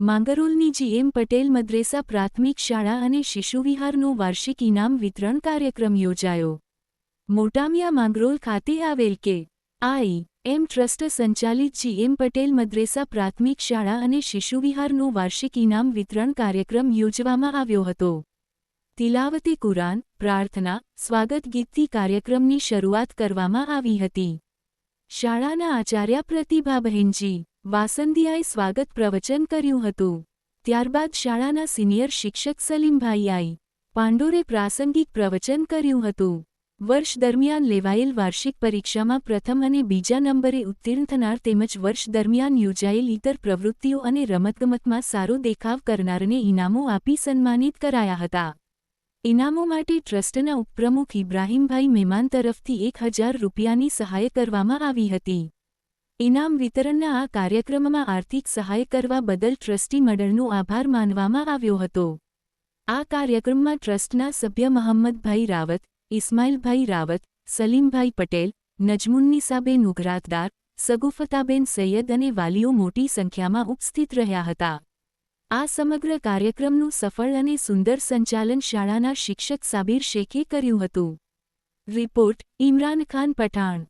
માંગરોલની GM Patel મદ્રેસા પ્રાથમિક શાળા અને શિશુવિહારનો વાર્ષિક ઇનામ વિતરણ કાર્યક્રમ યોજાયો. મોટામિયા માંગરોલ ખાતે આવેલ કે આઈ એમ ટ્રસ્ટ સંચાલિત જીએમ પટેલ મદ્રેસા પ્રાથમિક શાળા અને શિશુવિહારનો વાર્ષિક ઇનામ વિતરણ કાર્યક્રમ યોજવામાં આવ્યો હતો. તિલાવતી કુરાન પ્રાર્થના સ્વાગત ગીતથી કાર્યક્રમની શરૂઆત કરવામાં આવી હતી. શાળાના આચાર્ય પ્રતિભાબહેનજી વાસંદિયાએ સ્વાગત પ્રવચન કર્યું હતું. ત્યારબાદ શાળાના સિનિયર શિક્ષક સલીમભાઈ આઈ પાંડોરે પ્રાસંગિક પ્રવચન કર્યું હતું. વર્ષ દરમિયાન લેવાયેલ વાર્ષિક પરીક્ષામાં પ્રથમ અને બીજા નંબરે ઉત્તીર્ણ થનાર તેમજ વર્ષ દરમિયાન યોજાયેલ ઇતર પ્રવૃત્તિઓ અને રમતગમતમાં સારો દેખાવ કરનારને ઇનામો આપી સન્માનિત કરાયા હતા. ઇનામો માટે ટ્રસ્ટના ઉપપ્રમુખ ઇબ્રાહીમભાઈ મહેમાન તરફથી એક હજાર રૂપિયાની સહાય કરવામાં આવી હતી. ઇનામ વિતરણના આ કાર્યક્રમમાં આર્થિક સહાય કરવા બદલ ટ્રસ્ટી મંડળનો આભાર માનવામાં આવ્યો હતો. આ કાર્યક્રમમાં ટ્રસ્ટના સભ્ય મહમ્મદભાઈ રાવત, ઇસ્માઇલભાઈ રાવત, સલીમભાઈ પટેલ નજમુન્નિસાબેન ઉઘરાતદાર સગુફતાબેન સૈયદ અને વાલીઓ મોટી સંખ્યામાં ઉપસ્થિત રહ્યા હતા. આ સમગ્ર કાર્યક્રમનું સફળ અને સુંદર સંચાલન શાળાના શિક્ષક સાબિર શેખે કર્યું હતું. રિપોર્ટ ઇમરાન ખાન પઠાણ.